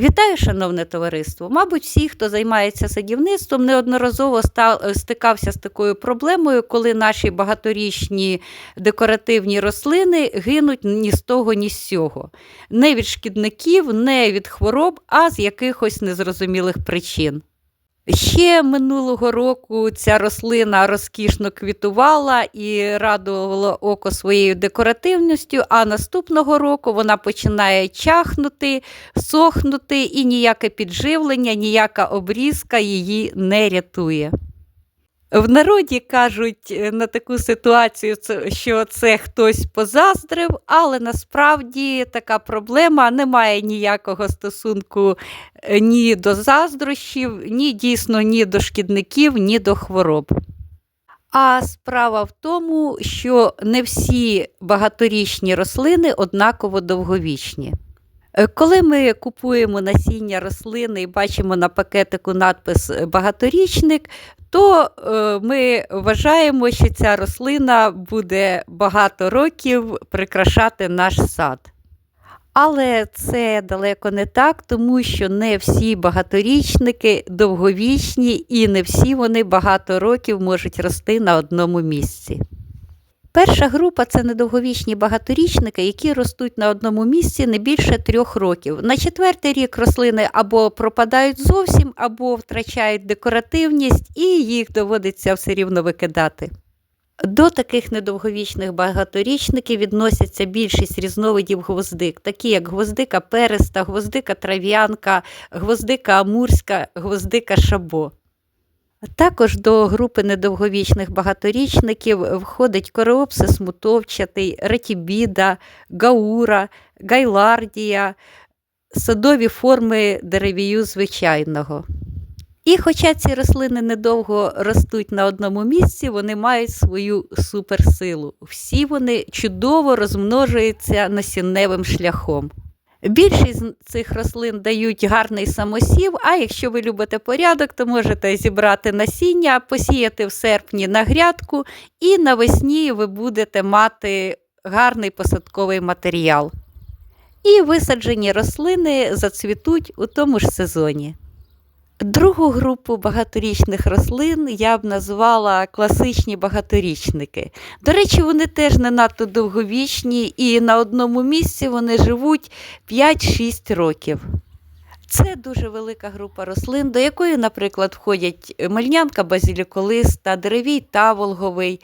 Вітаю, шановне товариство! Мабуть, всі, хто займається садівництвом, неодноразово ста- стикався з такою проблемою, коли наші багаторічні декоративні рослини гинуть ні з того, ні з сього. Не від шкідників, не від хвороб, а з якихось незрозумілих причин. Ще минулого року ця рослина розкішно квітувала і радувала око своєю декоративністю, а наступного року вона починає чахнути, сохнути, і ніяке підживлення, ніяка обрізка її не рятує. В народі кажуть е, на таку ситуацію, що це хтось позаздрив, але насправді така проблема не має ніякого стосунку е, ні до заздрощів, ні дійсно ні до шкідників, ні до хвороб. А справа в тому, що не всі багаторічні рослини однаково довговічні. Е, Коли ми купуємо насіння рослини і бачимо на пакетику надпис е, багаторічник, то е, ми вважаємо, що ця рослина буде багато років прикрашати наш сад. Але це далеко не так, тому що не всі багаторічники довговічні і не всі вони багато років можуть рости на одному місці. Перша група це недовговічні багаторічники, які ростуть на одному місці не більше трьох років. На четвертий рік рослини або пропадають зовсім, або втрачають декоративність, і їх доводиться все рівно викидати. До таких недовговічних багаторічників відносяться більшість різновидів гвоздик, такі як гвоздика переста, гвоздика трав'янка, гвоздика амурська, гвоздика шабо. Також до групи недовговічних багаторічників входить кореопсис мутовчатий, ретібіда, гаура, гайлардія, садові форми деревію звичайного. І хоча ці рослини недовго ростуть на одному місці, вони мають свою суперсилу. Всі вони чудово розмножуються насінневим шляхом. Більшість з цих рослин дають гарний самосів, а якщо ви любите порядок, то можете зібрати насіння, посіяти в серпні на грядку, і навесні ви будете мати гарний посадковий матеріал. І висаджені рослини зацвітуть у тому ж сезоні. Другу групу багаторічних рослин я б назвала класичні багаторічники. До речі, вони теж не надто довговічні, і на одному місці вони живуть 5-6 років. Це дуже велика група рослин, до якої, наприклад, входять мельнянка базіліколиста, деревій таволговий,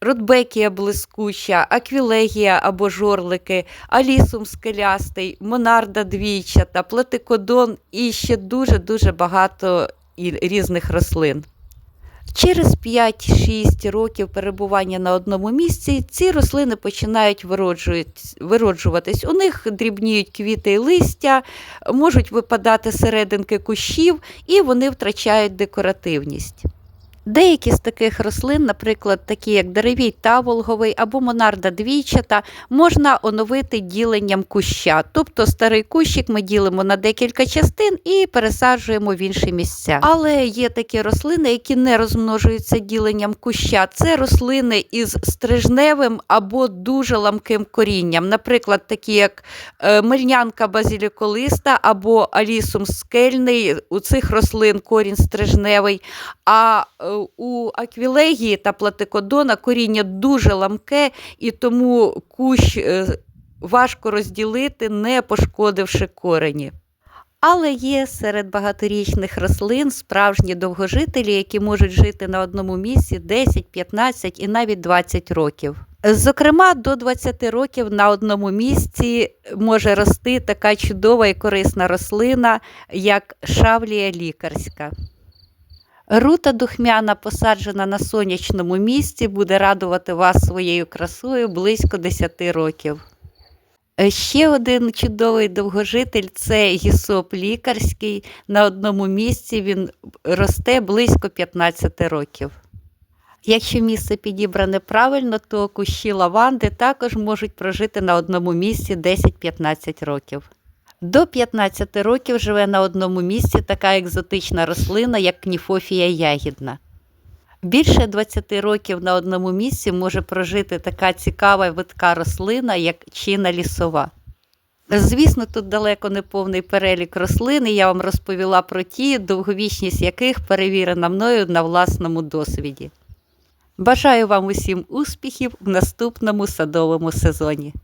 рудбекія блискуча, аквілегія або жорлики, алісум скелястий, монарда двійчата, плетикодон і ще дуже-дуже багато різних рослин. Через 5-6 років перебування на одному місці ці рослини починають вироджуватись. У них дрібніють квіти і листя, можуть випадати серединки кущів, і вони втрачають декоративність. Деякі з таких рослин, наприклад, такі як деревій таволговий або монарда двійчата, можна оновити діленням куща. Тобто старий кущик ми ділимо на декілька частин і пересаджуємо в інші місця. Але є такі рослини, які не розмножуються діленням куща. Це рослини із стрижневим або дуже ламким корінням. Наприклад, такі як е, мельнянка базіліколиста або алісум скельний. У цих рослин корінь стрижневий. А е, у аквілегії та платикодона коріння дуже ламке, і тому кущ е, важко розділити, не пошкодивши корені. Але є серед багаторічних рослин справжні довгожителі, які можуть жити на одному місці 10, 15 і навіть 20 років. Зокрема, до 20 років на одному місці може рости така чудова і корисна рослина, як шавлія лікарська. Рута духмяна, посаджена на сонячному місці, буде радувати вас своєю красою близько 10 років. Е, Ще один чудовий довгожитель це гісоп лікарський. На одному місці він росте близько 15 років. Якщо місце підібране правильно, то кущі лаванди також можуть прожити на одному місці 10-15 років. До 15 років живе на одному місці така екзотична рослина, як кніфофія ягідна. Більше 20 років на одному місці може прожити така цікава витка рослина, як чина лісова. Звісно, тут далеко не повний перелік рослин, і я вам розповіла про ті, довговічність яких перевірена мною на власному досвіді. Бажаю вам усім успіхів в наступному садовому сезоні.